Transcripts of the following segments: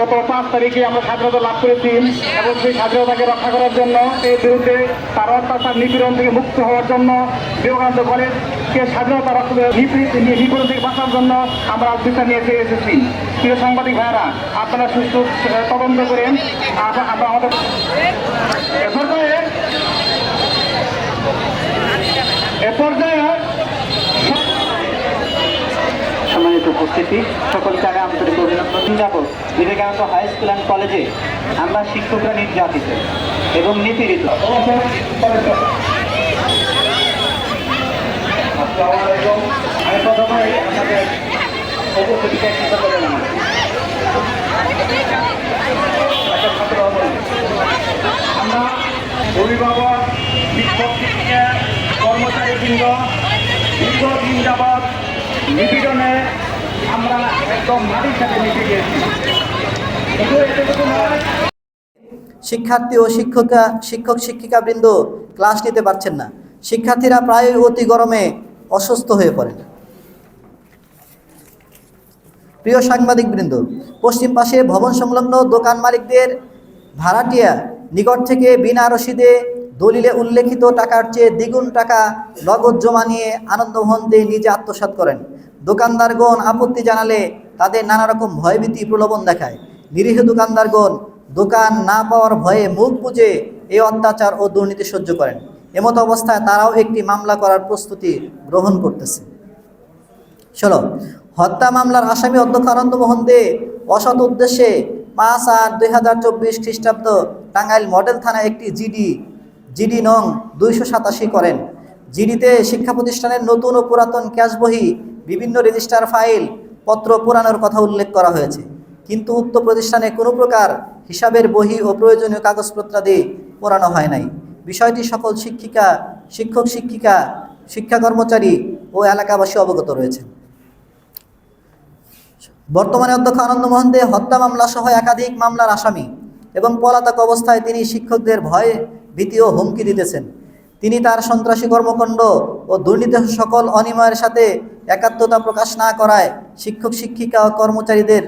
গত পাঁচ তারিখে আমরা স্বাধীনতা লাভ করেছি এবং সেই স্বাধীনতাকে রক্ষা করার জন্য, এর বিরুদ্ধে তার অত্যাচার নিপীড়ন থেকে মুক্ত হওয়ার জন্য বিবেকানন্দ কলেজকে স্বাধীনতা নিপীড়ন থেকে বাঁচার জন্য আমরা আজ বিচার নিয়ে এসে- এসেছি। প্রিয় সাংবাদিক ভাইরা আপনারা সুস্থ তদন্ত করেন। আমরা আমাদের এ পর্যায়ে এ পর্যায়ে সম্মানিত উপস্থিতি। সকলকে আমি আন্তরিক অভিনন্দন যাব বিবেকানন্দ হাই স্কুল অ্যান্ড কলেজে আমরা শিক্ষকরা নির্যাতিত এবং নিপীড়িত। আমরা অভিভাবক, শিক্ষক, শিক্ষিকা, কর্মচারীবৃন্দ দীর্ঘদিন যাবৎ নিপীড়নে আমরা একদম মাটির সাথে মিশে গিয়েছি। শিক্ষার্থী ও শিক্ষিকা, শিক্ষক, শিক্ষিকাবৃন্দ ক্লাস নিতে পারছেন না। শিক্ষার্থীরা প্রায় অতি গরমে অসুস্থ হয়ে পড়েন। প্রিয় সাংবাদিকবৃন্দ, পশ্চিম পাশে ভবন সংলগ্ন দোকান মালিকদের ভাড়াটিয়া নিকট থেকে বিনা রসিদে দলিলে উল্লেখিত টাকার চেয়ে দ্বিগুণ টাকা নগদ জমা নিয়ে আনন্দমোহন দে নিজে আত্মসাৎ করেন। দোকানদারগণ আপত্তি জানালে তাদের নানা রকম ভয়ভীতি প্রলোভন দেখায়। নিরীহ দোকানদারগণ দোকান না পাওয়ার ভয়ে মুখ বুজে এই অত্যাচার ও দুর্নীতি সহ্য করেন। এমতো অবস্থায় তারাও একটি মামলা করার প্রস্তুতি গ্রহণ করতেছে। ষোলো হত্যা মামলার আসামি অধ্যক্ষ আনন্দমোহন দে অসৎ উদ্দেশ্যে পাঁচ আট দুই হাজার চব্বিশ খ্রিস্টাব্দ টাঙ্গাইল মডেল থানায় একটি জিডি জিডি নং দুইশো সাতাশি করেন। জিডিতে শিক্ষা প্রতিষ্ঠানের নতুন ও পুরাতন ক্যাশ বহি, বিভিন্ন রেজিস্টার ফাইল, পত্র পুরানোর কথা উল্লেখ করা হয়েছে। কিন্তু উক্ত প্রতিষ্ঠানে কোনো প্রকার হিসাবের বহি ও প্রয়োজনীয় কাগজপত্রাদি পোড়ানো হয় নাই। বিষয়টি সকল শিক্ষিকা, শিক্ষক শিক্ষিকা, শিক্ষা কর্মচারী ও এলাকাবাসী অবগত রয়েছে বর্তমানে অধ্যক্ষ আনন্দমোহন দে হত্যা মামলা সহ একাধিক মামলার আসামি এবং পলাতক অবস্থায় তিনি শিক্ষকদের ভয় ভীতি ও হুমকি দিতেছেন। তিনি তার সন্ত্রাসী কর্মকাণ্ড ও দুর্নীতি সকল অনিময়ের সাথে একাত্মতা প্রকাশ না করায় শিক্ষক, শিক্ষিকা ও কর্মচারীদের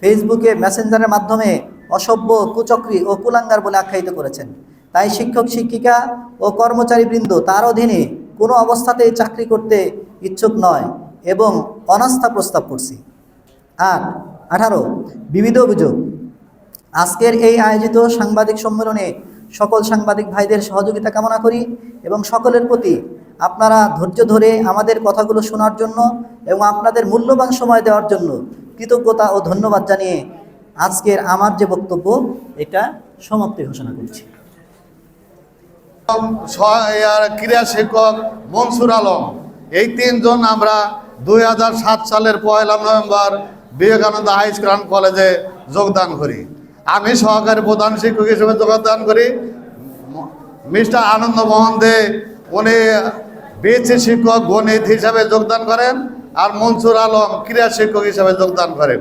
ফেসবুকে মেসেঞ্জারের মাধ্যমে অসভ্য, কুচক্রী ও কুলাঙ্গার বলে আখ্যায়িত করেছেন। তাই শিক্ষক, শিক্ষিকা ও কর্মচারীবৃন্দ তার অধীনে কোনো অবস্থাতেই চাকরি করতে ইচ্ছুক নয় এবং অনাস্থা প্রস্তাব করছি। আট, আঠারো, বিবিধ অভিযোগ। আজকের এই আয়োজিত সাংবাদিক সম্মেলনে সকল সাংবাদিক ভাইদের সহযোগিতা কামনা করি এবং সকলের প্রতি আপনারা ধৈর্য ধরে আমাদের কথাগুলো শোনার জন্য এবং আপনাদের মূল্যবান সময় দেওয়ার জন্য কৃতজ্ঞতা ও ধন্যবাদ জানিয়ে আজকের আমার যে বক্তব্য, এটা সমাপ্তি ঘোষণা করছি। ক্রীড়া শিক্ষক মনসুর আলম, এই তিনজন আমরা দুই হাজার সাত সালের পয়লা নভেম্বর বিবেকানন্দ হাই স্কুল কলেজে যোগদান করি। আমি সহকারী প্রধান শিক্ষক হিসেবে যোগদান করি। মিস্টার আনন্দ মোহন দে উনি বিএসসি শিক্ষক, গণিত হিসাবে যোগদান করেন আর মনসুর আলম ক্রীড়া শিক্ষক হিসাবে যোগদান করেন।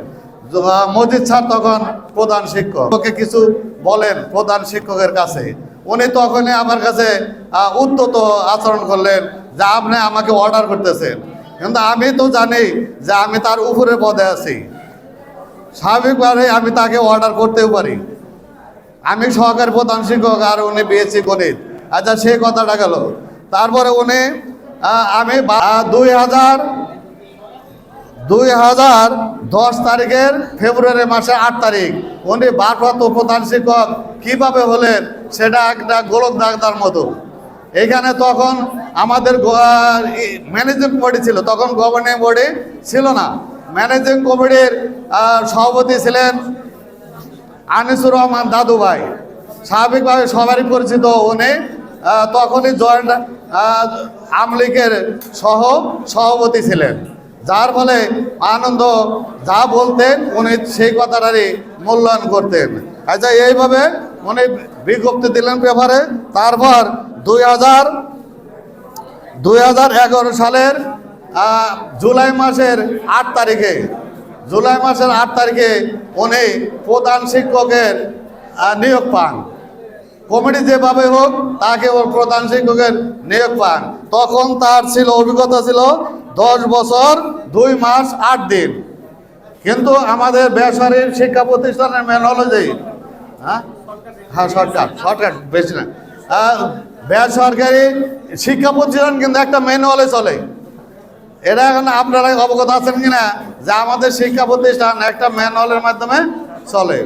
মজিদ স্যার তখন প্রধান শিক্ষক। ওকে কিছু বলেন প্রধান শিক্ষকের কাছে। উনি তখনই আমার কাছে উত্তত আচরণ করলেন যে আপনি আমাকে অর্ডার করতেছেন। কিন্তু আমি তো জানি যে আমি তার উপরে পদে আছি। স্বাভাবিকভাবে আমি তাকে অর্ডার করতেও পারি। আমি সহকারী প্রধান শিক্ষক আর উনি বিএসসি গণিত আচ্ছা সে কথাটা গেল। তারপরে উনি আমি দুই হাজার দুই হাজার দশ তারিখের ফেব্রুয়ারি মাসের আট তারিখ। উনি ভারপ্রাপ্ত প্রধান শিক্ষক কীভাবে হলেন, সেটা একটা গোলক দাগদার মতো। এখানে তখন আমাদের ম্যানেজিং বডি ছিল, তখন গভর্নিং বডি ছিল না। ম্যানেজিং কমিটির সভাপতি ছিলেন আনিসুর রহমান দাদু ভাই স্বাভাবিকভাবে সবারই পরিচিত উনি। তখনই জয়েন্ট আমলিগের সহ সভাপতি ছিলেন। যার ফলে আনন্দ, যা বলতেন উনি সেই কথাটারই মূল্যায়ন করতেন। আচ্ছা এইভাবে উনি বিজ্ঞপ্তি দিলেন পেপারে। তারপর দুই হাজার, দুই সালের জুলাই মাসের আট তারিখে, জুলাই মাসের আট তারিখে উনি প্রধান শিক্ষকের নিয়োগ পান। কমিটি যেভাবে হোক, তাকে ওর প্রধান শিক্ষকের নিয়োগ পান। তখন তার ছিল, অভিজ্ঞতা ছিল দশ বছর, দুই মাস, আট দিন। কিন্তু আমাদের বেসরকারি শিক্ষা প্রতিষ্ঠানের মেন অনুযায়ী হ্যাঁ? হ্যাঁ শর্টকাট শর্টকাট বেশি না। বেসরকারি শিক্ষা প্রতিষ্ঠান কিন্তু একটা ম্যানুয়ালে চলে। এটা এখন আপনারা অবগত আছেন কিনা যে আমাদের শিক্ষা প্রতিষ্ঠান একটা ম্যানুয়ালের মাধ্যমে চলে।